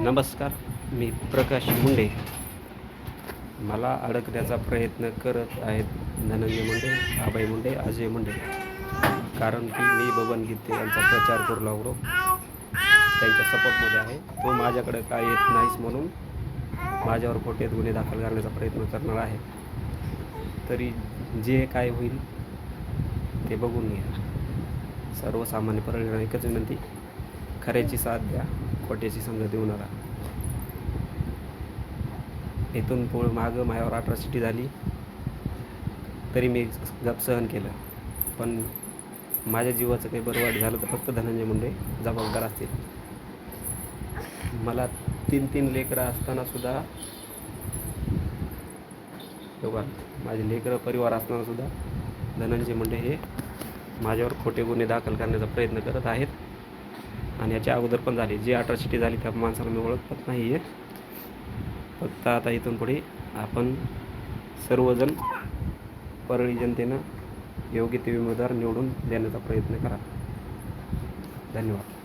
नमस्कार मी प्रकाश मुंडे. मला अडकण्याचा प्रयत्न करत आहेत धनंजय मुंडे अभय मुंडे अजय मुंडे. कारण की मी बबन गीते यांचा प्रचार करू लागलो. त्यांच्या सपोर्टमध्ये आहे. तो माझ्याकडे काय येत नाहीस म्हणून माझ्यावर खोटे गुन्हे दाखल करण्याचा प्रयत्न करणार आहे. तरी जे काय होईल ते बघून घ्या. सर्वसामान्य परळीला एकच विनंती खऱ्याची साथ द्या. खोट्याची समजा देऊ इथून पुढं मागं माझ्यावर अट्रॉसिटी झाली. तरी मी गप सहन केलं. पण माझ्या जीवाचं काही बरं वाईट झालं तर फक्त धनंजय मुंडे जबाबदार असतील. मला तीन तीन लेकरं असताना सुद्धा बघा माझे लेकरं परिवार असतानासुद्धा धनंजय मुंडे हे माझ्यावर खोटे गुन्हे दाखल करण्याचा प्रयत्न करत आहेत. आणि याच्या अगोदर पण झाली. जी अट्रॉसिटी झाली त्या माणसाला मी ओळखत नाही आहे फक्त आता इथून पुढे आपण सर्वजण परळी जनतेनं योग्य ते उमेदवार निवडून देण्याचा प्रयत्न करा. धन्यवाद.